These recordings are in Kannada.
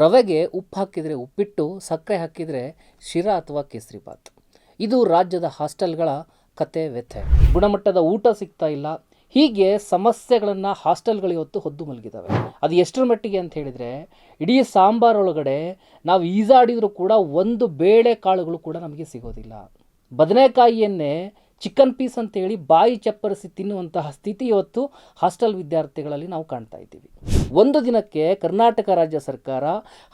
ರವೆಗೆ ಉಪ್ಪು ಹಾಕಿದರೆ ಉಪ್ಪಿಟ್ಟು, ಸಕ್ಕರೆ ಹಾಕಿದರೆ ಶಿರಾ ಅಥವಾ ಕೇಸರಿಬಾತ್ ಇದು ರಾಜ್ಯದ ಹಾಸ್ಟೆಲ್ಗಳ ಕತೆ ವ್ಯಥೆ. ಗುಣಮಟ್ಟದ ಊಟ ಸಿಗ್ತಾ ಇಲ್ಲ. ಹೀಗೆ ಸಮಸ್ಯೆಗಳನ್ನು ಹಾಸ್ಟೆಲ್ಗಳು ಇವತ್ತು ಹೊದ್ದು ಮಲಗಿದ್ದಾವೆ ಅದು ಎಷ್ಟರ ಮಟ್ಟಿಗೆ ಅಂತ ಹೇಳಿದರೆ, ಇಡೀ ಸಾಂಬಾರೊಳಗಡೆ ನಾವು ಈಜಾಡಿದರೂ ಕೂಡ ಒಂದು ಬೇಳೆ ಕಾಳುಗಳು ಕೂಡ ನಮಗೆ ಸಿಗೋದಿಲ್ಲ. ಬದನೆಕಾಯಿಯನ್ನೇ ಚಿಕನ್ ಪೀಸ್ ಅಂತೇಳಿ ಬಾಯಿ ಚಪ್ಪರಿಸಿ ತಿನ್ನುವಂತಹ ಸ್ಥಿತಿ ಇವತ್ತು ಹಾಸ್ಟೆಲ್ ವಿದ್ಯಾರ್ಥಿಗಳಲ್ಲಿ ನಾವು ಕಾಣ್ತಾ ಇದ್ದೀವಿ. ಒಂದು ದಿನಕ್ಕೆ ಕರ್ನಾಟಕ ರಾಜ್ಯ ಸರ್ಕಾರ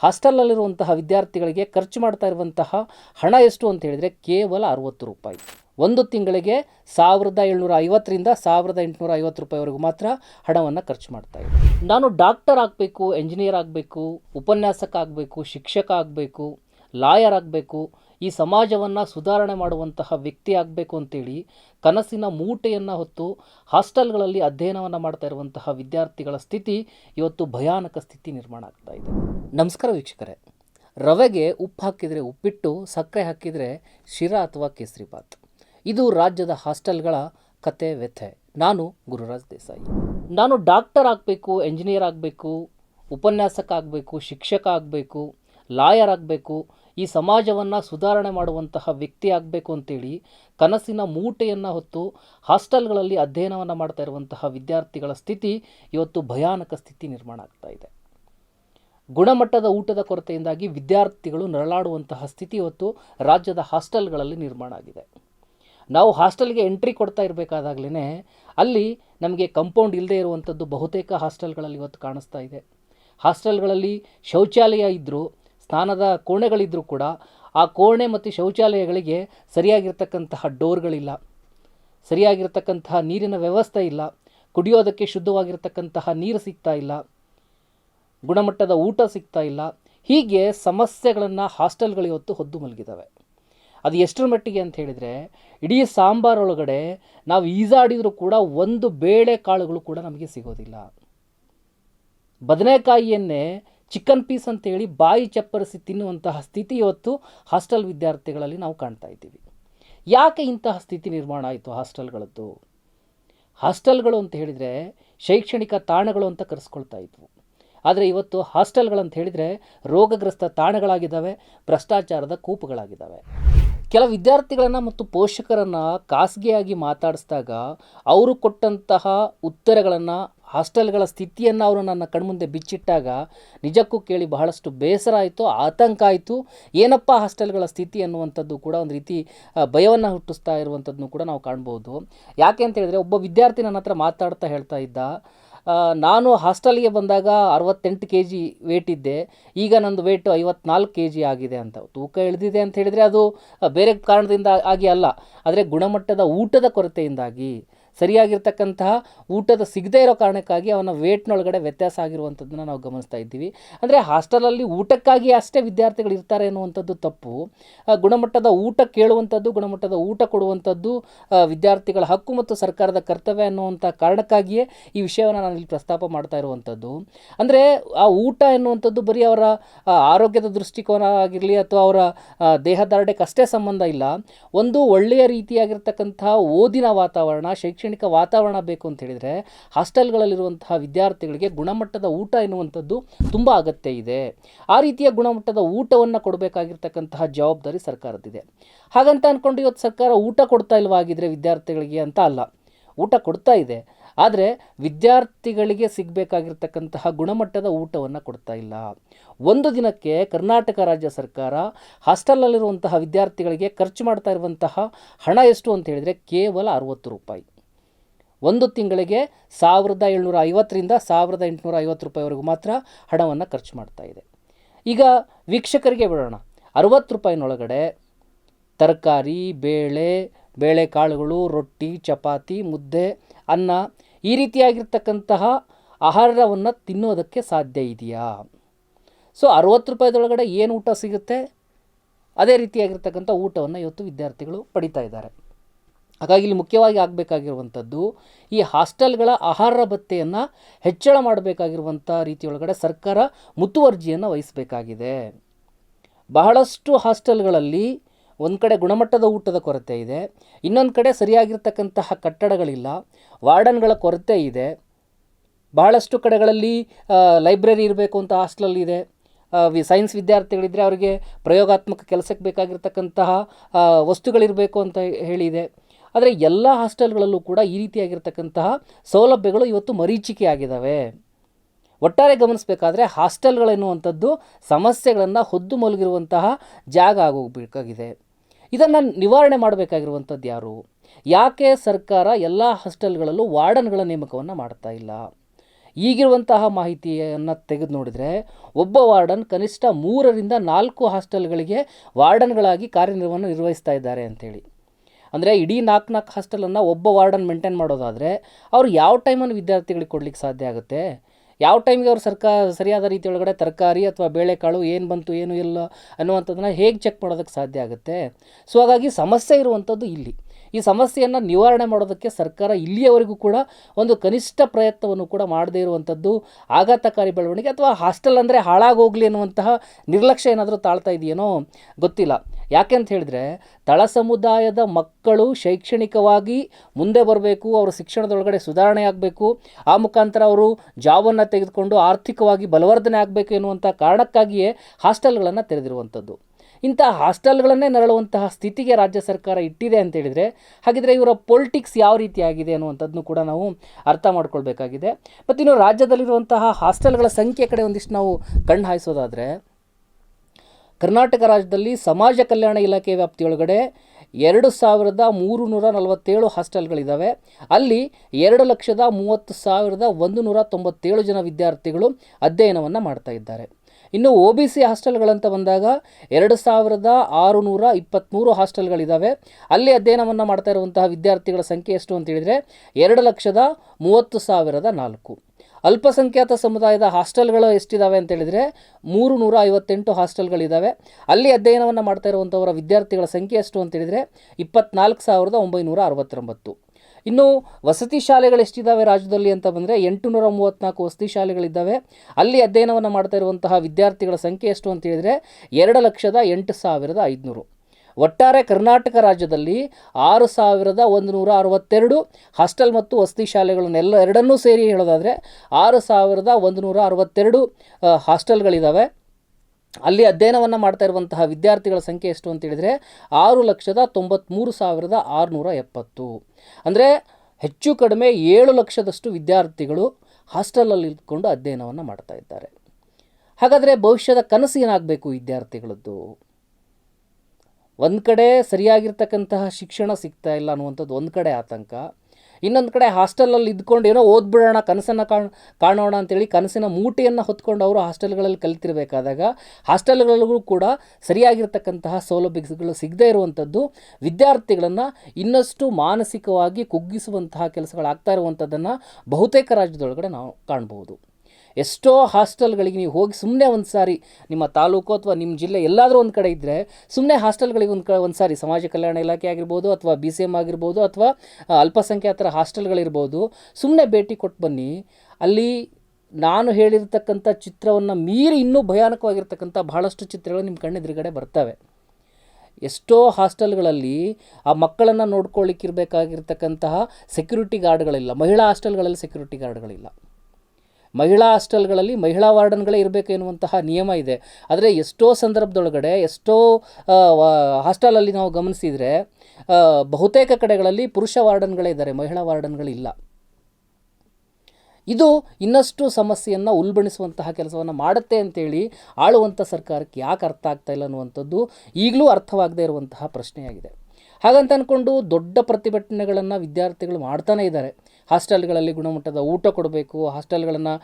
ಹಾಸ್ಟೆಲ್ನಲ್ಲಿರುವಂತಹ ವಿದ್ಯಾರ್ಥಿಗಳಿಗೆ ಖರ್ಚು ಮಾಡ್ತಾ ಇರುವಂತಹ ಹಣ ಎಷ್ಟು ಅಂತ ಹೇಳಿದರೆ ಕೇವಲ ಅರುವತ್ತು ರೂಪಾಯಿ. ಒಂದು ತಿಂಗಳಿಗೆ ಸಾವಿರದ ಏಳ್ನೂರ ಐವತ್ತರಿಂದ ಸಾವಿರದ ಎಂಟುನೂರ ಐವತ್ತು ರೂಪಾಯಿವರೆಗೂ ಮಾತ್ರ ಹಣವನ್ನು ಖರ್ಚು ಮಾಡ್ತಾ ಇದ್ದೆ ನಾನು ಡಾಕ್ಟರ್ ಆಗಬೇಕು, ಎಂಜಿನಿಯರ್ ಆಗಬೇಕು, ಉಪನ್ಯಾಸಕ ಆಗಬೇಕು, ಶಿಕ್ಷಕ ಆಗಬೇಕು, ಲಾಯರ್ ಆಗಬೇಕು ಈ ಸಮಾಜವನ್ನು ಸುಧಾರಣೆ ಮಾಡುವಂತಹ ವ್ಯಕ್ತಿ ಆಗಬೇಕು ಅಂತೇಳಿ ಕನಸಿನ ಮೂಟೆಯನ್ನು ಹೊತ್ತು ಹಾಸ್ಟೆಲ್ಗಳಲ್ಲಿ ಅಧ್ಯಯನವನ್ನು ಮಾಡ್ತಾ ಇರುವಂತಹ ವಿದ್ಯಾರ್ಥಿಗಳ ಸ್ಥಿತಿ ಇವತ್ತು ಭಯಾನಕ ಸ್ಥಿತಿ ನಿರ್ಮಾಣ ಆಗ್ತಾ ಇದೆ. ನಮಸ್ಕಾರ ವೀಕ್ಷಕರೇ. ರವೆಗೆ ಉಪ್ಪು ಹಾಕಿದರೆ ಉಪ್ಪಿಟ್ಟು, ಸಕ್ಕರೆ ಹಾಕಿದರೆ ಶಿರಾ ಅಥವಾ ಕೇಸರಿಬಾತ್ ಇದು ರಾಜ್ಯದ ಹಾಸ್ಟೆಲ್ಗಳ ಕತೆ ವ್ಯಥೆ. ನಾನು ಗುರುರಾಜ್ ದೇಸಾಯಿ. ನಾನು ಡಾಕ್ಟರ್ ಆಗಬೇಕು, ಎಂಜಿನಿಯರ್ ಆಗಬೇಕು, ಉಪನ್ಯಾಸಕ ಆಗಬೇಕು, ಶಿಕ್ಷಕ ಆಗಬೇಕು, ಲಾಯರ್ ಆಗಬೇಕು ಈ ಸಮಾಜವನ್ನು ಸುಧಾರಣೆ ಮಾಡುವಂತಹ ವ್ಯಕ್ತಿ ಆಗಬೇಕು ಅಂತೇಳಿ ಕನಸಿನ ಮೂಟೆಯನ್ನು ಹೊತ್ತು ಹಾಸ್ಟೆಲ್ಗಳಲ್ಲಿ ಅಧ್ಯಯನವನ್ನು ಮಾಡ್ತಾ ಇರುವಂತಹ ವಿದ್ಯಾರ್ಥಿಗಳ ಸ್ಥಿತಿ ಇವತ್ತು ಭಯಾನಕ ಸ್ಥಿತಿ ನಿರ್ಮಾಣ ಆಗ್ತಾ ಇದೆ. ಗುಣಮಟ್ಟದ ಊಟದ ಕೊರತೆಯಿಂದಾಗಿ ವಿದ್ಯಾರ್ಥಿಗಳು ನರಳಾಡುವಂತಹ ಸ್ಥಿತಿ ಇವತ್ತು ರಾಜ್ಯದ ಹಾಸ್ಟೆಲ್ಗಳಲ್ಲಿ ನಿರ್ಮಾಣ ಆಗಿದೆ. ನಾವು ಹಾಸ್ಟೆಲ್ಗೆ ಎಂಟ್ರಿ ಕೊಡ್ತಾ ಇರಬೇಕಾದಾಗಲೇ ಅಲ್ಲಿ ನಮಗೆ ಕಂಪೌಂಡ್ ಇಲ್ಲದೆ ಇರುವಂಥದ್ದು ಬಹುತೇಕ ಹಾಸ್ಟೆಲ್ಗಳಲ್ಲಿ ಇವತ್ತು ಕಾಣಿಸ್ತಾ ಇದೆ. ಹಾಸ್ಟೆಲ್ಗಳಲ್ಲಿ ಶೌಚಾಲಯ ಇದ್ದರೂ ಸ್ನಾನದ ಕೋಣೆಗಳಿದ್ದರೂ ಕೂಡ ಆ ಕೋಣೆ ಮತ್ತು ಶೌಚಾಲಯಗಳಿಗೆ ಸರಿಯಾಗಿರ್ತಕ್ಕಂತಹ ಡೋರ್ಗಳಿಲ್ಲ. ಸರಿಯಾಗಿರ್ತಕ್ಕಂತಹ ನೀರಿನ ವ್ಯವಸ್ಥೆ ಇಲ್ಲ. ಕುಡಿಯೋದಕ್ಕೆ ಶುದ್ಧವಾಗಿರ್ತಕ್ಕಂತಹ ನೀರು ಸಿಗ್ತಾ ಇಲ್ಲ. ಗುಣಮಟ್ಟದ ಊಟ ಸಿಗ್ತಾ ಇಲ್ಲ. ಹೀಗೆ ಸಮಸ್ಯೆಗಳನ್ನು ಹಾಸ್ಟೆಲ್ಗಳು ಇವತ್ತು ಹೊದ್ದು ಮಲಗಿದ್ದಾವೆ ಅದು ಎಷ್ಟರ ಮಟ್ಟಿಗೆ ಅಂತ ಹೇಳಿದರೆ, ಇಡೀ ಸಾಂಬಾರೊಳಗಡೆ ನಾವು ಈಜಾಡಿದರೂ ಕೂಡ ಒಂದು ಬೇಳೆ ಕಾಳುಗಳು ಕೂಡ ನಮಗೆ ಸಿಗೋದಿಲ್ಲ. ಬದನೆಕಾಯಿಯನ್ನೇ ಚಿಕನ್ ಪೀಸ್ ಅಂತೇಳಿ ಬಾಯಿ ಚಪ್ಪರಿಸಿ ತಿನ್ನುವಂತಹ ಸ್ಥಿತಿ ಇವತ್ತು ಹಾಸ್ಟೆಲ್ ವಿದ್ಯಾರ್ಥಿಗಳಲ್ಲಿ ನಾವು ಕಾಣ್ತಾ ಇದ್ದೀವಿ. ಯಾಕೆ ಇಂತಹ ಸ್ಥಿತಿ ನಿರ್ಮಾಣ ಆಯಿತು ಹಾಸ್ಟೆಲ್ಗಳದ್ದು? ಹಾಸ್ಟೆಲ್ಗಳು ಅಂತ ಹೇಳಿದರೆ ಶೈಕ್ಷಣಿಕ ತಾಣಗಳು ಅಂತ ಕರೆಸ್ಕೊಳ್ತಾ ಇದ್ವು. ಆದರೆ ಇವತ್ತು ಹಾಸ್ಟೆಲ್ಗಳಂತ ಹೇಳಿದರೆ ರೋಗಗ್ರಸ್ತ ತಾಣಗಳಾಗಿದ್ದಾವೆ, ಭ್ರಷ್ಟಾಚಾರದ ಕೂಪುಗಳಾಗಿದ್ದಾವೆ. ಕೆಲ ವಿದ್ಯಾರ್ಥಿಗಳನ್ನು ಮತ್ತು ಪೋಷಕರನ್ನು ಖಾಸಗಿಯಾಗಿ ಮಾತಾಡಿಸಿದಾಗ ಅವರು ಕೊಟ್ಟಂತಹ ಉತ್ತರಗಳನ್ನು ಹಾಸ್ಟೆಲ್ಗಳ ಸ್ಥಿತಿಯನ್ನು ಅವರು ನನ್ನ ಕಣ್ಮುಂದೆ ಬಿಚ್ಚಿಟ್ಟಾಗ ನಿಜಕ್ಕೂ ಕೇಳಿ ಬಹಳಷ್ಟು ಬೇಸರ ಆಯಿತು, ಆತಂಕ ಆಯಿತು. ಏನಪ್ಪ ಹಾಸ್ಟೆಲ್ಗಳ ಸ್ಥಿತಿ ಅನ್ನುವಂಥದ್ದು ಕೂಡ ಒಂದು ರೀತಿ ಭಯವನ್ನು ಹುಟ್ಟಿಸ್ತಾ ಇರುವಂಥದ್ದನ್ನು ಕೂಡ ನಾವು ಕಾಣ್ಬೋದು. ಯಾಕೆ ಅಂತ ಹೇಳಿದರೆ ಒಬ್ಬ ವಿದ್ಯಾರ್ಥಿ ನನ್ನ ಹತ್ರ ಮಾತಾಡ್ತಾ ಹೇಳ್ತಾ ಇದ್ದ ನಾನು ಹಾಸ್ಟೆಲ್ಗೆ ಬಂದಾಗ ಅರವತ್ತೆಂಟು ಕೆ ಜಿ ವೇಟ್ ಇದ್ದೆ, ಈಗ ನಂದು ವೇಟ್ ಐವತ್ನಾಲ್ಕು ಕೆ ಜಿ ಆಗಿದೆ ಅಂತ. ತೂಕ ಇಳಿದಿದೆ ಅಂತ ಹೇಳಿದರೆ ಅದು ಬೇರೆ ಕಾರಣದಿಂದ ಆಗಿ ಅಲ್ಲ. ಆದರೆ ಗುಣಮಟ್ಟದ ಊಟದ ಕೊರತೆಯಿಂದಾಗಿ ಸರಿಯಾಗಿರ್ತಕ್ಕಂತಹ ಊಟದ ಸಿಗದೇ ಇರೋ ಕಾರಣಕ್ಕಾಗಿ ಅವನ ವೇಟ್ನೊಳಗಡೆ ವ್ಯತ್ಯಾಸ ಆಗಿರುವಂಥದ್ದನ್ನು ನಾವು ಗಮನಿಸ್ತಾ ಇದ್ದೀವಿ. ಅಂದರೆ ಹಾಸ್ಟೆಲಲ್ಲಿ ಊಟಕ್ಕಾಗಿ ಅಷ್ಟೇ ವಿದ್ಯಾರ್ಥಿಗಳು ಇರ್ತಾರೆ ಅನ್ನುವಂಥದ್ದು ತಪ್ಪು. ಗುಣಮಟ್ಟದ ಊಟ ಕೇಳುವಂಥದ್ದು, ಗುಣಮಟ್ಟದ ಊಟ ಕೊಡುವಂಥದ್ದು ವಿದ್ಯಾರ್ಥಿಗಳ ಹಕ್ಕು ಮತ್ತು ಸರ್ಕಾರದ ಕರ್ತವ್ಯ ಅನ್ನುವಂಥ ಕಾರಣಕ್ಕಾಗಿಯೇ ಈ ವಿಷಯವನ್ನು ನಾನು ಇಲ್ಲಿ ಪ್ರಸ್ತಾಪ ಮಾಡ್ತಾ ಇರುವಂಥದ್ದು. ಅಂದರೆ ಆ ಊಟ ಎನ್ನುವಂಥದ್ದು ಬರೀ ಅವರ ಆರೋಗ್ಯದ ದೃಷ್ಟಿಕೋನ ಆಗಿರಲಿ ಅಥವಾ ಅವರ ದೇಹದಾರ್ಢ್ಯಕ್ಕೆ ಅಷ್ಟೇ ಸಂಬಂಧ ಇಲ್ಲ. ಒಂದು ಒಳ್ಳೆಯ ರೀತಿಯಾಗಿರ್ತಕ್ಕಂಥ ಓದಿನ ವಾತಾವರಣ, ಶೈಕ್ಷಣಿಕ ವಾತಾವರಣ ಬೇಕು ಅಂತ ಹೇಳಿದರೆ ಹಾಸ್ಟೆಲ್ಗಳಲ್ಲಿರುವಂತಹ ವಿದ್ಯಾರ್ಥಿಗಳಿಗೆ ಗುಣಮಟ್ಟದ ಊಟ ಎನ್ನುವಂಥದ್ದು ತುಂಬ ಅಗತ್ಯ ಇದೆ. ಆ ರೀತಿಯ ಗುಣಮಟ್ಟದ ಊಟವನ್ನು ಕೊಡಬೇಕಾಗಿರ್ತಕ್ಕಂತಹ ಜವಾಬ್ದಾರಿ ಸರ್ಕಾರದಿದೆ ಹಾಗಂತ ಅಂದ್ಕೊಂಡು ಇವತ್ತು ಸರ್ಕಾರ ಊಟ ಕೊಡ್ತಾ ಇಲ್ವಾಗಿದ್ರೆ ವಿದ್ಯಾರ್ಥಿಗಳಿಗೆ ಅಂತ ಅಲ್ಲ. ಊಟ ಕೊಡ್ತಾ ಇದೆ. ಆದರೆ ವಿದ್ಯಾರ್ಥಿಗಳಿಗೆ ಸಿಗಬೇಕಾಗಿರ್ತಕ್ಕಂತಹ ಗುಣಮಟ್ಟದ ಊಟವನ್ನು ಕೊಡ್ತಾ ಇಲ್ಲ. ಒಂದು ದಿನಕ್ಕೆ ಕರ್ನಾಟಕ ರಾಜ್ಯ ಸರ್ಕಾರ ಹಾಸ್ಟೆಲ್ನಲ್ಲಿರುವಂತಹ ವಿದ್ಯಾರ್ಥಿಗಳಿಗೆ ಖರ್ಚು ಮಾಡ್ತಾ ಇರುವಂತಹ ಹಣ ಎಷ್ಟು ಅಂತ ಹೇಳಿದರೆ ಕೇವಲ ಅರುವತ್ತು ರೂಪಾಯಿ. ಒಂದು ತಿಂಗಳಿಗೆ ಸಾವಿರದ ಏಳ್ನೂರ ಐವತ್ತರಿಂದ ಸಾವಿರದ ಎಂಟುನೂರ ಐವತ್ತು ರೂಪಾಯಿವರೆಗೂ ಮಾತ್ರ ಹಣವನ್ನು ಖರ್ಚು ಮಾಡ್ತಾ ಇದೆ. ಈಗ ವೀಕ್ಷಕರಿಗೆ ಬಿಡೋಣ ಅರುವತ್ತು ರೂಪಾಯಿನೊಳಗಡೆ ತರಕಾರಿ, ಬೇಳೆ, ಬೇಳೆಕಾಳುಗಳು, ರೊಟ್ಟಿ, ಚಪಾತಿ, ಮುದ್ದೆ, ಅನ್ನ ಈ ರೀತಿಯಾಗಿರ್ತಕ್ಕಂತಹ ಆಹಾರವನ್ನು ತಿನ್ನೋದಕ್ಕೆ ಸಾಧ್ಯ ಇದೆಯಾ? ಸೊ, ಅರುವತ್ತು ರೂಪಾಯಿದೊಳಗಡೆ ಏನು ಊಟ ಸಿಗುತ್ತೆ? ಅದೇ ರೀತಿಯಾಗಿರ್ತಕ್ಕಂಥ ಊಟವನ್ನು ಇವತ್ತು ವಿದ್ಯಾರ್ಥಿಗಳು ಪಡಿತಾ ಇದ್ದಾರೆ. ಹಾಗಾಗಿ ಇಲ್ಲಿ ಮುಖ್ಯವಾಗಿ ಆಗಬೇಕಾಗಿರುವಂಥದ್ದು ಈ ಹಾಸ್ಟೆಲ್ಗಳ ಆಹಾರ ಭತ್ತೆಯನ್ನು ಹೆಚ್ಚಳ ಮಾಡಬೇಕಾಗಿರುವಂಥ ರೀತಿಯೊಳಗಡೆ ಸರ್ಕಾರ ಮುತುವರ್ಜಿಯನ್ನು ವಹಿಸಬೇಕಾಗಿದೆ. ಬಹಳಷ್ಟು ಹಾಸ್ಟೆಲ್ಗಳಲ್ಲಿ ಒಂದು ಕಡೆ ಗುಣಮಟ್ಟದ ಊಟದ ಕೊರತೆ ಇದೆ, ಇನ್ನೊಂದು ಕಡೆ ಸರಿಯಾಗಿರ್ತಕ್ಕಂತಹ ಕಟ್ಟಡಗಳಿಲ್ಲ, ವಾರ್ಡನ್ಗಳ ಕೊರತೆ ಇದೆ, ಬಹಳಷ್ಟು ಕಡೆಗಳಲ್ಲಿ ಲೈಬ್ರರಿ ಇರಬೇಕು ಅಂತ ಹಾಸ್ಟೆಲ್ ಇದೆ ವಿ, ಸೈನ್ಸ್ ವಿದ್ಯಾರ್ಥಿಗಳಿದ್ದರೆ ಅವರಿಗೆ ಪ್ರಯೋಗಾತ್ಮಕ ಕೆಲಸಕ್ಕೆ ಬೇಕಾಗಿರ್ತಕ್ಕಂತಹ ವಸ್ತುಗಳಿರಬೇಕು ಅಂತ ಹೇಳಿದೆ. ಆದರೆ ಎಲ್ಲ ಹಾಸ್ಟೆಲ್ಗಳಲ್ಲೂ ಕೂಡ ಈ ರೀತಿಯಾಗಿರ್ತಕ್ಕಂತಹ ಸೌಲಭ್ಯಗಳು ಇವತ್ತು ಮರೀಚಿಕೆ ಆಗಿದ್ದಾವೆ ಒಟ್ಟಾರೆ ಗಮನಿಸಬೇಕಾದ್ರೆ ಹಾಸ್ಟೆಲ್ಗಳೆನ್ನುವಂಥದ್ದು ಸಮಸ್ಯೆಗಳನ್ನು ಹೊದ್ದು ಮಲಗಿರುವಂತಹ ಜಾಗ ಆಗೋಗ್ಬೇಕಾಗಿದೆ. ಇದನ್ನು ನಿವಾರಣೆ ಮಾಡಬೇಕಾಗಿರುವಂಥದ್ದು ಯಾರು? ಯಾಕೆ ಸರ್ಕಾರ ಎಲ್ಲ ಹಾಸ್ಟೆಲ್ಗಳಲ್ಲೂ ವಾರ್ಡನ್ಗಳ ನೇಮಕವನ್ನು ಮಾಡ್ತಾ ಇಲ್ಲ? ಈಗಿರುವಂತಹ ಮಾಹಿತಿಯನ್ನು ತೆಗೆದು ನೋಡಿದರೆ ಒಬ್ಬ ವಾರ್ಡನ್ ಕನಿಷ್ಠ ಮೂರರಿಂದ ನಾಲ್ಕು ಹಾಸ್ಟೆಲ್ಗಳಿಗೆ ವಾರ್ಡನ್ಗಳಾಗಿ ಕಾರ್ಯನಿರ್ವಹಣೆ ನಿರ್ವಹಿಸ್ತಾ ಇದ್ದಾರೆ ಅಂತೇಳಿ. ಅಂದರೆ ಇಡೀ ನಾಲ್ಕು ನಾಲ್ಕು ಹಾಸ್ಟೆಲನ್ನು ಒಬ್ಬ ವಾರ್ಡನ್ ಮೇಂಟೈನ್ ಮಾಡೋದಾದರೆ ಅವ್ರು ಯಾವ ಟೈಮನ್ನು ವಿದ್ಯಾರ್ಥಿಗಳಿಗೆ ಕೊಡ್ಲಿಕ್ಕೆ ಸಾಧ್ಯ ಆಗುತ್ತೆ? ಯಾವ ಟೈಮಿಗೆ ಅವ್ರು ಸರ್ಕಾರ ಸರಿಯಾದ ರೀತಿ ಒಳಗಡೆ ತರಕಾರಿ ಅಥವಾ ಬೇಳೆಕಾಳು ಏನು ಬಂತು, ಏನು ಇಲ್ಲ ಅನ್ನುವಂಥದ್ದನ್ನು ಹೇಗೆ ಚೆಕ್ ಮಾಡೋದಕ್ಕೆ ಸಾಧ್ಯ ಆಗುತ್ತೆ? ಸೊ ಹಾಗಾಗಿ ಸಮಸ್ಯೆ ಇರುವಂಥದ್ದು ಇಲ್ಲಿ. ಈ ಸಮಸ್ಯೆಯನ್ನು ನಿವಾರಣೆ ಮಾಡೋದಕ್ಕೆ ಸರ್ಕಾರ ಇಲ್ಲಿಯವರೆಗೂ ಕೂಡ ಒಂದು ಕನಿಷ್ಠ ಪ್ರಯತ್ನವನ್ನು ಕೂಡ ಮಾಡದೇ ಇರುವಂಥದ್ದು ಆಘಾತಕಾರಿ ಬೆಳವಣಿಗೆ ಅಥವಾ ಹಾಸ್ಟೆಲ್ ಅಂದರೆ ಹಾಳಾಗೋಗಲಿ ಅನ್ನುವಂತಹ ನಿರ್ಲಕ್ಷ್ಯ ಏನಾದರೂ ತಾಳ್ತಾ ಇದೆಯೇನೋ ಗೊತ್ತಿಲ್ಲ. ಯಾಕೆ ಅಂತ ಹೇಳಿದ್ರೆ ತಳ ಸಮುದಾಯದ ಮಕ್ಕಳು ಶೈಕ್ಷಣಿಕವಾಗಿ ಮುಂದೆ ಬರಬೇಕು, ಅವರ ಶಿಕ್ಷಣದೊಳಗಡೆ ಸುಧಾರಣೆ ಆಗಬೇಕು, ಆ ಮುಖಾಂತರ ಅವರು ಜಾಬನ್ನು ತೆಗೆದುಕೊಂಡು ಆರ್ಥಿಕವಾಗಿ ಬಲವರ್ಧನೆ ಆಗಬೇಕು ಎನ್ನುವಂಥ ಕಾರಣಕ್ಕಾಗಿಯೇ ಹಾಸ್ಟೆಲ್ಗಳನ್ನು ತೆರೆದಿರುವಂಥದ್ದು. ಇಂಥ ಹಾಸ್ಟೆಲ್ಗಳನ್ನೇ ನರಳುವಂತಹ ಸ್ಥಿತಿಗೆ ರಾಜ್ಯ ಸರ್ಕಾರ ಇಟ್ಟಿದೆ ಅಂತ ಹೇಳಿದರೆ, ಹಾಗಿದ್ರೆ ಇವರ ಪೊಲಿಟಿಕ್ಸ್ ಯಾವ ರೀತಿ ಆಗಿದೆ ಅನ್ನುವಂಥದ್ದನ್ನು ಕೂಡ ನಾವು ಅರ್ಥ ಮಾಡ್ಕೊಳ್ಬೇಕಾಗಿದೆ. ಮತ್ತು ಇನ್ನು ರಾಜ್ಯದಲ್ಲಿರುವಂತಹ ಹಾಸ್ಟೆಲ್ಗಳ ಸಂಖ್ಯೆ ಕಡೆ ಒಂದಿಷ್ಟು ನಾವು ಕಣ್ಣು ಹಾಯಿಸೋದಾದರೆ ಕರ್ನಾಟಕ ರಾಜ್ಯದಲ್ಲಿ ಸಮಾಜ ಕಲ್ಯಾಣ ಇಲಾಖೆ ವ್ಯಾಪ್ತಿಯೊಳಗಡೆ ಎರಡು ಸಾವಿರದ ಮೂರು ನೂರ ನಲವತ್ತೇಳು ಹಾಸ್ಟೆಲ್ಗಳಿದ್ದಾವೆ ಅಲ್ಲಿ ಎರಡು ಲಕ್ಷದ ಮೂವತ್ತು ಸಾವಿರದ ಒಂದು ನೂರ ತೊಂಬತ್ತೇಳು ಜನ ವಿದ್ಯಾರ್ಥಿಗಳು ಅಧ್ಯಯನವನ್ನು ಮಾಡ್ತಾ ಇದ್ದಾರೆ. ಇನ್ನು ಒ ಬಿ ಸಿ ಹಾಸ್ಟೆಲ್ಗಳಂತ ಬಂದಾಗ ಎರಡು ಸಾವಿರದ ಆರು ನೂರ ಇಪ್ಪತ್ತ್ಮೂರು ಹಾಸ್ಟೆಲ್ಗಳಿದ್ದಾವೆ ಅಲ್ಲಿ ಅಧ್ಯಯನವನ್ನು ಮಾಡ್ತಾ ಇರುವಂತಹ ವಿದ್ಯಾರ್ಥಿಗಳ ಸಂಖ್ಯೆ ಎಷ್ಟು ಅಂತ ಹೇಳಿದರೆ ಎರಡು ಲಕ್ಷದ ಮೂವತ್ತು ಸಾವಿರದ ನಾಲ್ಕು. ಅಲ್ಪಸಂಖ್ಯಾತ ಸಮುದಾಯದ ಹಾಸ್ಟೆಲ್ಗಳು ಎಷ್ಟಿದ್ದಾವೆ ಅಂತ ಹೇಳಿದರೆ ಮೂರು ನೂರ ಐವತ್ತೆಂಟು ಹಾಸ್ಟೆಲ್ಗಳಿದ್ದಾವೆ ಅಲ್ಲಿ ಅಧ್ಯಯನವನ್ನು ಮಾಡ್ತಾ ಇರುವಂಥವರ ವಿದ್ಯಾರ್ಥಿಗಳ ಸಂಖ್ಯೆ ಎಷ್ಟು ಅಂತ ಹೇಳಿದರೆ ಇಪ್ಪತ್ನಾಲ್ಕು ಸಾವಿರದ ಒಂಬೈನೂರ ಅರವತ್ತೊಂಬತ್ತು ಇನ್ನು ವಸತಿ ಶಾಲೆಗಳು ಎಷ್ಟಿದ್ದಾವೆ ರಾಜ್ಯದಲ್ಲಿ ಅಂತ ಬಂದರೆ ಎಂಟು ನೂರ ಮೂವತ್ತ್ನಾಲ್ಕು ವಸತಿ ಶಾಲೆಗಳಿದ್ದಾವೆ. ಅಲ್ಲಿ ಅಧ್ಯಯನವನ್ನು ಮಾಡ್ತಾ ಇರುವಂತಹ ವಿದ್ಯಾರ್ಥಿಗಳ ಸಂಖ್ಯೆ ಎಷ್ಟು ಅಂತ ಹೇಳಿದರೆ ಎರಡು ಲಕ್ಷದ ಎಂಟು ಸಾವಿರದ ಐದುನೂರು. ಒಟ್ಟಾರೆ ಕರ್ನಾಟಕ ರಾಜ್ಯದಲ್ಲಿ ಆರು ಸಾವಿರದ ಒಂದು ನೂರ ಅರವತ್ತೆರಡು ಹಾಸ್ಟೆಲ್ ಮತ್ತು ವಸತಿ ಶಾಲೆಗಳನ್ನೆಲ್ಲ ಎರಡನ್ನೂ ಸೇರಿ ಹೇಳೋದಾದರೆ ಆರು ಸಾವಿರದ ಒಂದು ನೂರ ಅರವತ್ತೆರಡು ಹಾಸ್ಟೆಲ್ಗಳಿದ್ದಾವೆ ಅಲ್ಲಿ ಅಧ್ಯಯನವನ್ನು ಮಾಡ್ತಾ ಇರುವಂತಹ ವಿದ್ಯಾರ್ಥಿಗಳ ಸಂಖ್ಯೆ ಎಷ್ಟು ಅಂತ ಹೇಳಿದರೆ ಆರು ಲಕ್ಷದ ತೊಂಬತ್ತ್ಮೂರು ಸಾವಿರದ ಆರುನೂರ ಎಪ್ಪತ್ತು. ಅಂದರೆ ಹೆಚ್ಚು ಕಡಿಮೆ ಏಳು ಲಕ್ಷದಷ್ಟು ವಿದ್ಯಾರ್ಥಿಗಳು ಹಾಸ್ಟೆಲಲ್ಲಿ ಇದ್ಕೊಂಡು ಅಧ್ಯಯನವನ್ನು ಮಾಡ್ತಾ ಇದ್ದಾರೆ. ಹಾಗಾದರೆ ಭವಿಷ್ಯದ ಕನಸು ಏನಾಗಬೇಕು ವಿದ್ಯಾರ್ಥಿಗಳದ್ದು? ಒಂದು ಕಡೆ ಸರಿಯಾಗಿರ್ತಕ್ಕಂತಹ ಶಿಕ್ಷಣ ಸಿಗ್ತಾ ಇಲ್ಲ ಅನ್ನುವಂಥದ್ದು ಒಂದು ಕಡೆ ಆತಂಕ. ಇನ್ನೊಂದು ಕಡೆ ಹಾಸ್ಟೆಲಲ್ಲಿ ಇದ್ಕೊಂಡು ಏನೋ ಓದ್ಬಿಡೋಣ, ಕನಸನ್ನು ಕಾಣ್, ಕಾಣೋಣ ಅಂತೇಳಿ ಕನಸಿನ ಮೂಟೆಯನ್ನು ಹೊತ್ಕೊಂಡು ಅವರು ಹಾಸ್ಟೆಲ್ಗಳಲ್ಲಿ ಕಲಿತಿರಬೇಕಾದಾಗ ಹಾಸ್ಟೆಲ್ಗಳಿಗೂ ಕೂಡ ಸರಿಯಾಗಿರ್ತಕ್ಕಂತಹ ಸೌಲಭ್ಯಗಳು ಸಿಗದೇ ಇರುವಂಥದ್ದು. ವಿದ್ಯಾರ್ಥಿಗಳನ್ನು ಇನ್ನಷ್ಟು ಮಾನಸಿಕವಾಗಿ ಕುಗ್ಗಿಸುವಂತಹ ಕೆಲಸಗಳಾಗ್ತಾ ಇರುವಂಥದ್ದನ್ನು ಬಹುತೇಕ ರಾಜ್ಯದೊಳಗಡೆ ನಾವು ಕಾಣ್ಬೋದು ಎಷ್ಟೋ ಹಾಸ್ಟೆಲ್ಗಳಿಗೆ ನೀವು ಹೋಗಿ ಸುಮ್ಮನೆ ಒಂದು ಸಾರಿ ನಿಮ್ಮ ತಾಲೂಕು ಅಥವಾ ನಿಮ್ಮ ಜಿಲ್ಲೆ ಎಲ್ಲಾದರೂ ಒಂದು ಕಡೆ ಇದ್ದರೆ ಸುಮ್ಮನೆ ಹಾಸ್ಟೆಲ್ಗಳಿಗೆ ಒಂದು ಕ ಒಂದು ಸಾರಿ ಸಮಾಜ ಕಲ್ಯಾಣ ಇಲಾಖೆ ಆಗಿರ್ಬೋದು ಅಥವಾ ಬಿ ಸಿ ಎಂ ಆಗಿರ್ಬೋದು ಅಥವಾ ಅಲ್ಪಸಂಖ್ಯಾತರ ಹಾಸ್ಟೆಲ್ಗಳಿರ್ಬೋದು ಸುಮ್ಮನೆ ಭೇಟಿ ಕೊಟ್ಟು ಬನ್ನಿ. ಅಲ್ಲಿ ನಾನು ಹೇಳಿರ್ತಕ್ಕಂಥ ಚಿತ್ರವನ್ನು ಮೀರಿ ಇನ್ನೂ ಭಯಾನಕವಾಗಿರ್ತಕ್ಕಂಥ ಬಹಳಷ್ಟು ಚಿತ್ರಗಳು ನಿಮ್ಮ ಕಣ್ಣೆದುರುಗಡೆ ಬರ್ತವೆ. ಎಷ್ಟೋ ಹಾಸ್ಟೆಲ್ಗಳಲ್ಲಿ ಆ ಮಕ್ಕಳನ್ನು ನೋಡ್ಕೊಳ್ಳಿಕ್ಕಿರಬೇಕಾಗಿರ್ತಕ್ಕಂತಹ ಸೆಕ್ಯೂರಿಟಿ ಗಾರ್ಡ್ಗಳಿಲ್ಲ ಮಹಿಳಾ ಹಾಸ್ಟೆಲ್ಗಳಲ್ಲಿ ಸೆಕ್ಯೂರಿಟಿ ಗಾರ್ಡ್ಗಳಿಲ್ಲ ಮಹಿಳಾ ಹಾಸ್ಟೆಲ್ಗಳಲ್ಲಿ ಮಹಿಳಾ ವಾರ್ಡನ್ಗಳೇ ಇರಬೇಕು ಎನ್ನುವಂತಹ ನಿಯಮ ಇದೆ. ಆದರೆ ಎಷ್ಟೋ ಸಂದರ್ಭದೊಳಗಡೆ, ಎಷ್ಟೋ ಹಾಸ್ಟೆಲಲ್ಲಿ ನಾವು ಗಮನಿಸಿದರೆ ಬಹುತೇಕ ಕಡೆಗಳಲ್ಲಿ ಪುರುಷ ವಾರ್ಡನ್ಗಳೇ ಇದ್ದಾರೆ, ಮಹಿಳಾ ವಾರ್ಡನ್ಗಳಿಲ್ಲ. ಇದು ಇನ್ನಷ್ಟು ಸಮಸ್ಯೆಯನ್ನು ಉಲ್ಬಣಿಸುವಂತಹ ಕೆಲಸವನ್ನು ಮಾಡುತ್ತೆ ಅಂತೇಳಿ ಆಳುವಂಥ ಸರ್ಕಾರಕ್ಕೆ ಯಾಕೆ ಅರ್ಥ ಆಗ್ತಾ ಇಲ್ಲ ಅನ್ನುವಂಥದ್ದು ಈಗಲೂ ಅರ್ಥವಾಗದೇ ಇರುವಂತಹ ಪ್ರಶ್ನೆಯಾಗಿದೆ. ಹಾಗಂತ ಅಂದ್ಕೊಂಡು ದೊಡ್ಡ ಪ್ರತಿಭಟನೆಗಳನ್ನು ವಿದ್ಯಾರ್ಥಿಗಳು ಮಾಡ್ತಾನೇ ಇದ್ದಾರೆ. ಹಾಸ್ಟೆಲ್ಗಳಲ್ಲಿ ಗುಣಮಟ್ಟದ ಊಟ ಕೊಡಬೇಕು, ಹಾಸ್ಟೆಲ್ಗಳನ್ನು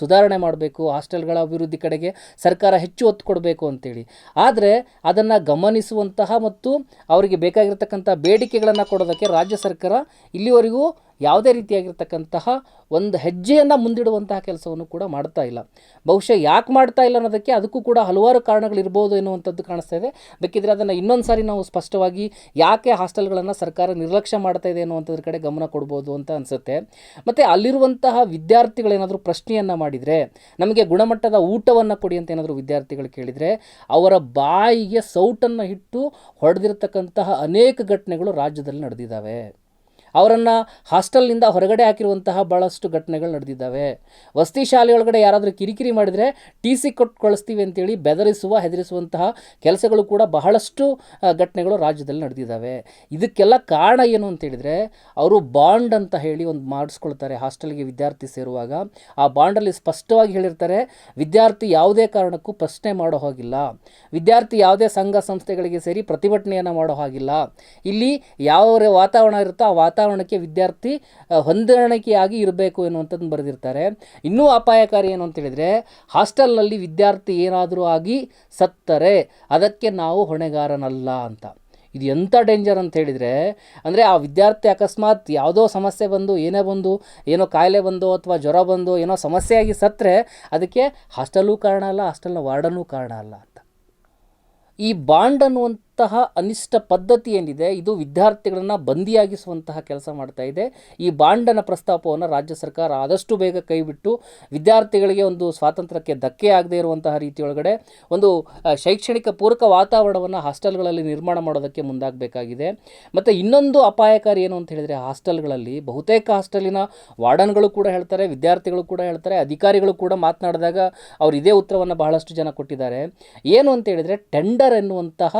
ಸುಧಾರಣೆ ಮಾಡಬೇಕು, ಹಾಸ್ಟೆಲ್ಗಳ ಅಭಿವೃದ್ಧಿ ಕಡೆಗೆ ಸರ್ಕಾರ ಹೆಚ್ಚು ಒತ್ತು ಕೊಡಬೇಕು ಅಂತೇಳಿ. ಆದರೆ ಅದನ್ನು ಗಮನಿಸುವಂತಹ ಮತ್ತು ಅವರಿಗೆ ಬೇಕಾಗಿರ್ತಕ್ಕಂಥ ಬೇಡಿಕೆಗಳನ್ನು ಕೊಡೋದಕ್ಕೆ ರಾಜ್ಯ ಸರ್ಕಾರ ಇಲ್ಲಿವರೆಗೂ ಯಾವುದೇ ರೀತಿಯಾಗಿರ್ತಕ್ಕಂತಹ ಒಂದು ಹೆಜ್ಜೆಯನ್ನು ಮುಂದಿಡುವಂತಹ ಕೆಲಸವನ್ನು ಕೂಡ ಮಾಡ್ತಾ ಇಲ್ಲ. ಬಹುಶಃ ಯಾಕೆ ಮಾಡ್ತಾ ಇಲ್ಲ ಅನ್ನೋದಕ್ಕೆ ಅದಕ್ಕೂ ಕೂಡ ಹಲವಾರು ಕಾರಣಗಳಿರ್ಬೋದು ಎನ್ನುವಂಥದ್ದು ಕಾಣಿಸ್ತಾ ಇದೆ. ಬೇಕಿದ್ರೆ ಅದನ್ನು ಇನ್ನೊಂದು ಸಾರಿ ನಾವು ಸ್ಪಷ್ಟವಾಗಿ ಯಾಕೆ ಹಾಸ್ಟೆಲ್ಗಳನ್ನು ಸರ್ಕಾರ ನಿರ್ಲಕ್ಷ್ಯ ಮಾಡ್ತಾ ಇದೆ ಅನ್ನುವಂಥದ್ರ ಕಡೆ ಗಮನ ಕೊಡ್ಬೋದು ಅಂತ ಅನಿಸುತ್ತೆ. ಮತ್ತು ಅಲ್ಲಿರುವಂತಹ ವಿದ್ಯಾರ್ಥಿಗಳೇನಾದರೂ ಪ್ರಶ್ನೆಯನ್ನು ಮಾಡಿದರೆ, ನಮಗೆ ಗುಣಮಟ್ಟದ ಊಟವನ್ನು ಕೊಡಿ ಅಂತ ಏನಾದರೂ ವಿದ್ಯಾರ್ಥಿಗಳು ಕೇಳಿದರೆ, ಅವರ ಬಾಯಿಗೆ ಸೌಟನ್ನು ಇಟ್ಟು ಹೊಡೆದಿರತಕ್ಕಂತಹ ಅನೇಕ ಘಟನೆಗಳು ರಾಜ್ಯದಲ್ಲಿ ನಡೆದಿದ್ದಾವೆ. ಅವರನ್ನು ಹಾಸ್ಟೆಲ್ನಿಂದ ಹೊರಗಡೆ ಹಾಕಿರುವಂತಹ ಭಾಳಷ್ಟು ಘಟನೆಗಳು ನಡೆದಿದ್ದಾವೆ. ವಸತಿ ಶಾಲೆಯೊಳಗಡೆ ಯಾರಾದರೂ ಕಿರಿಕಿರಿ ಮಾಡಿದರೆ ಟಿ ಸಿ ಕೊಟ್ಟು ಕಳಿಸ್ತೀವಿ ಅಂತೇಳಿ ಬೆದರಿಸುವ, ಹೆದರಿಸುವಂತಹ ಕೆಲಸಗಳು ಕೂಡ ಬಹಳಷ್ಟು ಘಟನೆಗಳು ರಾಜ್ಯದಲ್ಲಿ ನಡೆದಿದ್ದಾವೆ. ಇದಕ್ಕೆಲ್ಲ ಕಾರಣ ಏನು ಅಂತೇಳಿದರೆ ಅವರು ಬಾಂಡ್ ಅಂತ ಹೇಳಿ ಒಂದು ಮಾಡಿಸ್ಕೊಳ್ತಾರೆ ಹಾಸ್ಟೆಲ್ಗೆ ವಿದ್ಯಾರ್ಥಿ ಸೇರುವಾಗ. ಆ ಬಾಂಡಲ್ಲಿ ಸ್ಪಷ್ಟವಾಗಿ ಹೇಳಿರ್ತಾರೆ, ವಿದ್ಯಾರ್ಥಿ ಯಾವುದೇ ಕಾರಣಕ್ಕೂ ಪ್ರಶ್ನೆ ಮಾಡೋ ಹಾಗಿಲ್ಲ. ವಿದ್ಯಾರ್ಥಿ ಯಾವುದೇ ಸಂಘ ಸಂಸ್ಥೆಗಳಿಗೆ ಸೇರಿ ಪ್ರತಿಭಟನೆಯನ್ನು ಮಾಡೋ ಹಾಗಿಲ್ಲ. ಇಲ್ಲಿ ಯಾವ ವಾತಾವರಣ ಇರುತ್ತೋ ಆ ವಾತಾವರಣಕ್ಕೆ ವಿದ್ಯಾರ್ಥಿ ಹೊಂದಾಣಿಕೆಯಾಗಿ ಇರಬೇಕು ಎನ್ನುವಂಥದ್ದನ್ನು ಬರೆದಿರ್ತಾರೆ. ಇನ್ನೂ ಅಪಾಯಕಾರಿ ಏನು ಅಂತೇಳಿದರೆ, ಹಾಸ್ಟೆಲ್ನಲ್ಲಿ ವಿದ್ಯಾರ್ಥಿ ಏನಾದರೂ ಆಗಿ ಸತ್ತರೆ, ಅದಕ್ಕೆ ನಾವು ಹೊಣೆಗಾರನಲ್ಲ ಅಂತ. ಇದು ಎಂಥ ಡೇಂಜರ್ ಅಂತ ಹೇಳಿದರೆ, ಅಂದರೆ ಆ ವಿದ್ಯಾರ್ಥಿ ಅಕಸ್ಮಾತ್ ಯಾವುದೋ ಸಮಸ್ಯೆ ಬಂದು, ಏನೇ ಬಂದು, ಏನೋ ಕಾಯಿಲೆ ಬಂದು ಅಥವಾ ಜ್ವರ ಬಂದು, ಏನೋ ಸಮಸ್ಯೆಯಾಗಿ ಸತ್ತರೆ, ಅದಕ್ಕೆ ಹಾಸ್ಟೆಲ್ಲೂ ಕಾರಣ ಅಲ್ಲ, ಹಾಸ್ಟೆಲ್ನ ವಾರ್ಡನೂ ಕಾರಣ ಅಲ್ಲ ಅಂತ. ಈ ಬಾಂಡ್ ಅನ್ನುವಂತಹ ಅನಿಷ್ಟ ಪದ್ಧತಿ ಏನಿದೆ, ಇದು ವಿದ್ಯಾರ್ಥಿಗಳನ್ನು ಬಂದಿಯಾಗಿಸುವಂತಹ ಕೆಲಸ ಮಾಡ್ತಾ ಇದೆ. ಈ ಬಾಂಡನ ಪ್ರಸ್ತಾಪವನ್ನು ರಾಜ್ಯ ಸರ್ಕಾರ ಆದಷ್ಟು ಬೇಗ ಕೈಬಿಟ್ಟು, ವಿದ್ಯಾರ್ಥಿಗಳಿಗೆ ಒಂದು ಸ್ವಾತಂತ್ರ್ಯಕ್ಕೆ ಧಕ್ಕೆ ಆಗದೇ ಇರುವಂತಹ ರೀತಿಯೊಳಗಡೆ ಒಂದು ಶೈಕ್ಷಣಿಕ ಪೂರಕ ವಾತಾವರಣವನ್ನು ಹಾಸ್ಟೆಲ್ಗಳಲ್ಲಿ ನಿರ್ಮಾಣ ಮಾಡೋದಕ್ಕೆ ಮುಂದಾಗಬೇಕಾಗಿದೆ. ಮತ್ತು ಇನ್ನೊಂದು ಅಪಾಯಕಾರಿ ಏನು ಅಂತ ಹೇಳಿದರೆ, ಹಾಸ್ಟೆಲ್ಗಳಲ್ಲಿ ಬಹುತೇಕ ಹಾಸ್ಟೆಲಿನ ವಾರ್ಡನ್ಗಳು ಕೂಡ ಹೇಳ್ತಾರೆ, ವಿದ್ಯಾರ್ಥಿಗಳು ಕೂಡ ಹೇಳ್ತಾರೆ, ಅಧಿಕಾರಿಗಳು ಕೂಡ ಮಾತನಾಡಿದಾಗ ಅವರು ಇದೇ ಉತ್ತರವನ್ನು ಬಹಳಷ್ಟು ಜನ ಕೊಟ್ಟಿದ್ದಾರೆ. ಏನು ಅಂತ ಹೇಳಿದರೆ, ಟೆಂಡರ್ ಎನ್ನುವಂತಹ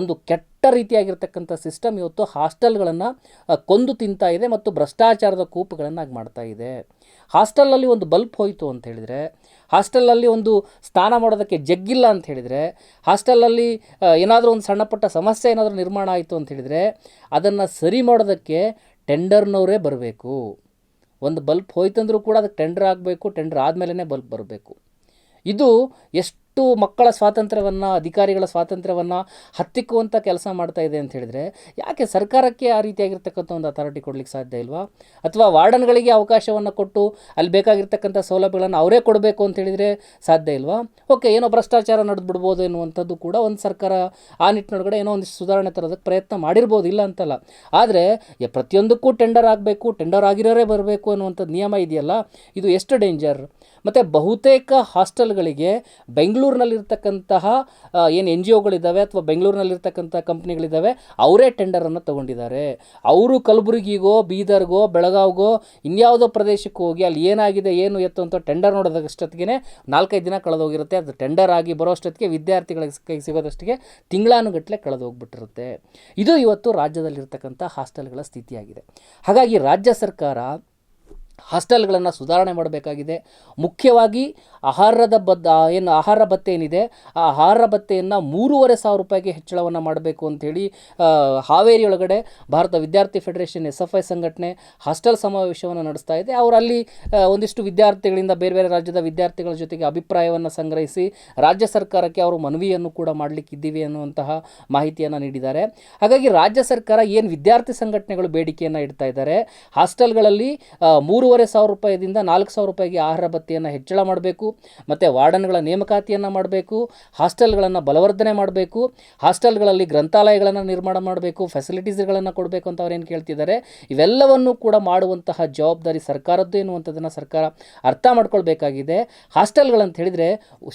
ಒಂದು ಕೆಟ್ಟ ರೀತಿಯಾಗಿರ್ತಕ್ಕಂಥ ಸಿಸ್ಟಮ್ ಇವತ್ತು ಹಾಸ್ಟೆಲ್ಗಳನ್ನು ಕೊಂದು ತಿಂತಾ ಇದೆ ಮತ್ತು ಭ್ರಷ್ಟಾಚಾರದ ಕೂಪುಗಳನ್ನಾಗಿ ಮಾಡ್ತಾ ಇದೆ. ಹಾಸ್ಟೆಲಲ್ಲಿ ಒಂದು ಬಲ್ಪ್ ಹೋಯಿತು ಅಂತ ಹೇಳಿದರೆ ಹಾಸ್ಟೆಲಲ್ಲಿ ಒಂದು ಸ್ನಾನ ಮಾಡೋದಕ್ಕೆ ಜಗ್ಗಿಲ್ಲ ಅಂತ ಹೇಳಿದರೆ ಹಾಸ್ಟೆಲಲ್ಲಿ ಏನಾದರೂ ಒಂದು ಸಣ್ಣ ಪುಟ್ಟ ಸಮಸ್ಯೆ ಏನಾದರೂ ನಿರ್ಮಾಣ ಆಯಿತು ಅಂತ ಹೇಳಿದರೆ, ಅದನ್ನು ಸರಿ ಮಾಡೋದಕ್ಕೆ ಟೆಂಡರ್ನವರೇ ಬರಬೇಕು. ಒಂದು ಬಲ್ಪ್ ಹೋಯ್ತಂದ್ರೂ ಕೂಡ ಅದಕ್ಕೆ ಟೆಂಡರ್ ಆಗಬೇಕು, ಟೆಂಡರ್ ಆದಮೇಲೆ ಬಲ್ಪ್ ಬರಬೇಕು. ಇದು ಎಷ್ಟು ಮಕ್ಕಳ ಸ್ವಾತಂತ್ರ್ಯವನ್ನು, ಅಧಿಕಾರಿಗಳ ಸ್ವಾತಂತ್ರ್ಯವನ್ನು ಹತ್ತಿಕ್ಕುವಂಥ ಕೆಲಸ ಮಾಡ್ತಾ ಇದೆ ಅಂತ ಹೇಳಿದರೆ, ಯಾಕೆ ಸರ್ಕಾರಕ್ಕೆ ಆ ರೀತಿಯಾಗಿರ್ತಕ್ಕಂಥ ಒಂದು ಅಥಾರಿಟಿ ಕೊಡಲಿಕ್ಕೆ ಸಾಧ್ಯ ಇಲ್ವಾ? ಅಥವಾ ವಾರ್ಡನ್ಗಳಿಗೆ ಅವಕಾಶವನ್ನು ಕೊಟ್ಟು ಅಲ್ಲಿ ಬೇಕಾಗಿರ್ತಕ್ಕಂಥ ಸೌಲಭ್ಯಗಳನ್ನು ಅವರೇ ಕೊಡಬೇಕು ಅಂತ ಹೇಳಿದರೆ ಸಾಧ್ಯ ಇಲ್ವಾ? ಓಕೆ, ಏನೋ ಭ್ರಷ್ಟಾಚಾರ ನಡೆದ್ಬಿಡ್ಬೋದು ಎನ್ನುವಂಥದ್ದು ಕೂಡ ಒಂದು ಸರ್ಕಾರ ಆ ನಿಟ್ಟಿನೊಳಗಡೆ ಏನೋ ಒಂದು ಸುಧಾರಣೆ ತರೋದಕ್ಕೆ ಪ್ರಯತ್ನ ಮಾಡಿರ್ಬೋದು, ಇಲ್ಲ ಅಂತಲ್ಲ. ಆದರೆ ಪ್ರತಿಯೊಂದಕ್ಕೂ ಟೆಂಡರ್ ಆಗಬೇಕು ಟೆಂಡರ್ ಆಗಿರೋರೇ ಬರಬೇಕು ಅನ್ನುವಂಥದ್ದು ನಿಯಮ ಇದೆಯಲ್ಲ? ಇದು ಎಷ್ಟು ಡೇಂಜರ್ ಮತ್ತು ಬಹುತೇಕ ಹಾಸ್ಟೆಲ್ಗಳಿಗೆ ಬೆಂಗಳೂರಿನಲ್ಲಿರ್ತಕ್ಕಂತಹ ಏನು ಎನ್ ಜಿ ಒಗಳಿದ್ದಾವೆ ಅಥವಾ ಬೆಂಗಳೂರಿನಲ್ಲಿರ್ತಕ್ಕಂಥ ಕಂಪ್ನಿಗಳಿದ್ದಾವೆ, ಅವರೇ ಟೆಂಡರನ್ನು ತೊಗೊಂಡಿದ್ದಾರೆ. ಅವರು ಕಲಬುರಗಿಗೋ, ಬೀದರ್ಗೋ, ಬೆಳಗಾವಿಗೋ, ಇನ್ಯಾವುದೋ ಪ್ರದೇಶಕ್ಕೆ ಹೋಗಿ ಅಲ್ಲಿ ಏನಾಗಿದೆ, ಏನು ಎತ್ತು ಅಂತ ಟೆಂಡರ್ ನೋಡೋದಷ್ಟೊತ್ತಿಗೆ ನಾಲ್ಕೈದು ದಿನ ಕಳೆದೋಗಿರುತ್ತೆ. ಅದು ಟೆಂಡರ್ ಆಗಿ ಬರೋಷ್ಟೊತ್ತಿಗೆ ವಿದ್ಯಾರ್ಥಿಗಳಿಗೆ ಕೈ ಸಿಗೋದಷ್ಟಿಗೆ ತಿಂಗಳಾನುಗಟ್ಟಲೆ ಕಳೆದೋಗ್ಬಿಟ್ಟಿರುತ್ತೆ. ಇದು ಇವತ್ತು ರಾಜ್ಯದಲ್ಲಿರ್ತಕ್ಕಂಥ ಹಾಸ್ಟೆಲ್ಗಳ ಸ್ಥಿತಿಯಾಗಿದೆ. ಹಾಗಾಗಿ ರಾಜ್ಯ ಸರ್ಕಾರ ಹಾಸ್ಟೆಲ್ಗಳನ್ನು ಸುಧಾರಣೆ ಮಾಡಬೇಕಾಗಿದೆ. ಮುಖ್ಯವಾಗಿ ಆಹಾರದ ಬದ್ದ ಏನು ಆಹಾರ ಭತ್ತೆ ಏನಿದೆ ಆ ಆಹಾರ ಭತ್ತೆಯನ್ನು ಮೂರುವರೆ ಸಾವಿರ ರೂಪಾಯಿಗೆ ಹೆಚ್ಚಳವನ್ನು ಮಾಡಬೇಕು ಅಂಥೇಳಿ ಹಾವೇರಿ ಒಳಗಡೆ ಭಾರತ ವಿದ್ಯಾರ್ಥಿ ಫೆಡರೇಷನ್ ಎಸ್ ಎಫ್ ಐ ಸಂಘಟನೆ ಹಾಸ್ಟೆಲ್ ಸಮಾವೇಶವನ್ನು ನಡೆಸ್ತಾ ಇದೆ. ಅವರಲ್ಲಿ ಒಂದಿಷ್ಟು ವಿದ್ಯಾರ್ಥಿಗಳಿಂದ ಬೇರೆ ಬೇರೆ ರಾಜ್ಯದ ವಿದ್ಯಾರ್ಥಿಗಳ ಜೊತೆಗೆ ಅಭಿಪ್ರಾಯವನ್ನು ಸಂಗ್ರಹಿಸಿ ರಾಜ್ಯ ಸರ್ಕಾರಕ್ಕೆ ಅವರು ಮನವಿಯನ್ನು ಕೂಡ ಮಾಡಲಿಕ್ಕಿದ್ದೀವಿ ಅನ್ನುವಂತಹ ಮಾಹಿತಿಯನ್ನು ನೀಡಿದ್ದಾರೆ. ಹಾಗಾಗಿ ರಾಜ್ಯ ಸರ್ಕಾರ ಏನು ವಿದ್ಯಾರ್ಥಿ ಸಂಘಟನೆಗಳು ಬೇಡಿಕೆಯನ್ನು ಇಡ್ತಾ ಇದ್ದಾರೆ ಹಾಸ್ಟೆಲ್ಗಳಲ್ಲಿ ಆ, ಮೂರುವರೆ ಸಾವಿರ ರೂಪಾಯಿದಿಂದ ನಾಲ್ಕು ಸಾವಿರ ರೂಪಾಯಿಗೆ ಆಹಾರ ಭತ್ತೆಯನ್ನು ಹೆಚ್ಚಳ ಮಾಡಬೇಕು, ಮತ್ತು ವಾರ್ಡನ್ಗಳ ನೇಮಕಾತಿಯನ್ನು ಮಾಡಬೇಕು, ಹಾಸ್ಟೆಲ್ಗಳನ್ನು ಬಲವರ್ಧನೆ ಮಾಡಬೇಕು, ಹಾಸ್ಟೆಲ್ಗಳಲ್ಲಿ ಗ್ರಂಥಾಲಯಗಳನ್ನು ನಿರ್ಮಾಣ ಮಾಡಬೇಕು ಫೆಸಿಲಿಟೀಸ್ಗಳನ್ನು ಕೊಡಬೇಕು ಅಂತ ಅವ್ರೇನು ಕೇಳ್ತಿದ್ದಾರೆ. ಇವೆಲ್ಲವನ್ನು ಕೂಡ ಮಾಡುವಂತಹ ಜವಾಬ್ದಾರಿ ಸರ್ಕಾರದ್ದು ಎನ್ನುವಂಥದ್ದನ್ನು ಸರ್ಕಾರ ಅರ್ಥ ಮಾಡ್ಕೊಳ್ಬೇಕಾಗಿದೆ. ಹಾಸ್ಟೆಲ್ಗಳಂತ ಹೇಳಿದರೆ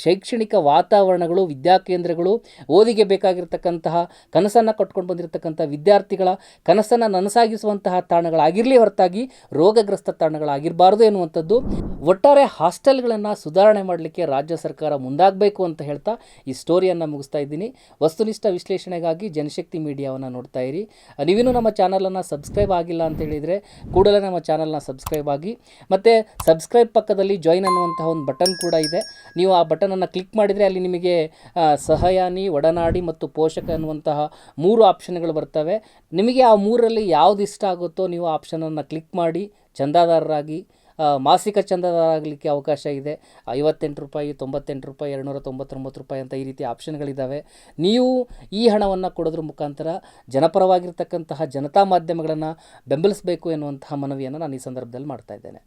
ಶೈಕ್ಷಣಿಕ ವಾತಾವರಣಗಳು ವಿದ್ಯಾಕೇಂದ್ರಗಳು ಓದಿಗೆ ಬೇಕಾಗಿರ್ತಕ್ಕಂತಹ, ಕನಸನ್ನು ಕಟ್ಕೊಂಡು ಬಂದಿರತಕ್ಕಂಥ ವಿದ್ಯಾರ್ಥಿಗಳ ಕನಸನ್ನು ನನಸಾಗಿಸುವಂತಹ ತಾಣಗಳಾಗಿರಲಿ ಹೊರತಾಗಿ ರೋಗಗ್ರಸ್ತ ತಾಣಗಳಾಗಿರಬಾರ್ದು ಎನ್ನುವಂಥದ್ದು. ಒಟ್ಟಾರೆ ಹಾಸ್ಟೆಲ್ಗಳನ್ನು ಸುಧಾರಣೆ ಮಾಡಲಿಕ್ಕೆ ರಾಜ್ಯ ಸರ್ಕಾರ ಮುಂದಾಗಬೇಕು ಅಂತ ಹೇಳ್ತಾ ಈ ಸ್ಟೋರಿಯನ್ನು ಮುಗಿಸ್ತಾ ಇದ್ದೀನಿ. ವಸ್ತುನಿಷ್ಠ ವಿಶ್ಲೇಷಣೆಗಾಗಿ ಜನಶಕ್ತಿ ಮೀಡಿಯಾವನ್ನು ನೋಡ್ತಾ ಇರಿ. ನೀವೇನು ನಮ್ಮ ಚಾನಲನ್ನು ಸಬ್ಸ್ಕ್ರೈಬ್ ಆಗಿಲ್ಲ ಅಂತ ಹೇಳಿದರೆ ಕೂಡಲೇ ನಮ್ಮ ಚಾನಲ್ನ ಸಬ್ಸ್ಕ್ರೈಬ್ ಆಗಿ. ಮತ್ತು ಸಬ್ಸ್ಕ್ರೈಬ್ ಪಕ್ಕದಲ್ಲಿ ಜಾಯಿನ್ ಅನ್ನುವಂತಹ ಒಂದು ಬಟನ್ ಕೂಡ ಇದೆ. ನೀವು ಆ ಬಟನನ್ನು ಕ್ಲಿಕ್ ಮಾಡಿದರೆ ಅಲ್ಲಿ ನಿಮಗೆ ಸಹಯಾನಿ, ಒಡನಾಡಿ ಮತ್ತು ಪೋಷಕ ಅನ್ನುವಂತಹ ಮೂರು ಆಪ್ಷನ್ಗಳು ಬರ್ತವೆ. ನಿಮಗೆ ಆ ಮೂರರಲ್ಲಿ ಯಾವ್ದು ಇಷ್ಟ ಆಗುತ್ತೋ ನೀವು ಆಪ್ಷನನ್ನು ಕ್ಲಿಕ್ ಮಾಡಿ ಚಂದಾದಾರರಾಗಿ ಮಾಸಿಕ ಚಂದಾದಾರರಾಗಲಿಕ್ಕೆ ಅವಕಾಶ ಇದೆ. ಐವತ್ತೆಂಟು ರೂಪಾಯಿ, ತೊಂಬತ್ತೆಂಟು ರೂಪಾಯಿ, ಎರಡುನೂರ ತೊಂಬತ್ತೊಂಬತ್ತು ರೂಪಾಯಿ ಅಂತ ಈ ರೀತಿ ಆಪ್ಷನ್ಗಳಿದ್ದಾವೆ ನೀವು ಈ ಹಣವನ್ನು ಕೊಡೋದ್ರ ಮುಖಾಂತರ ಜನಪರವಾಗಿರ್ತಕ್ಕಂತಹ ಜನತಾ ಮಾಧ್ಯಮಗಳನ್ನು ಬೆಂಬಲಿಸಬೇಕು ಎನ್ನುವಂತಹ ಮನವಿಯನ್ನು ನಾನು ಈ ಸಂದರ್ಭದಲ್ಲಿ ಮಾಡ್ತಾ ಇದ್ದೇನೆ.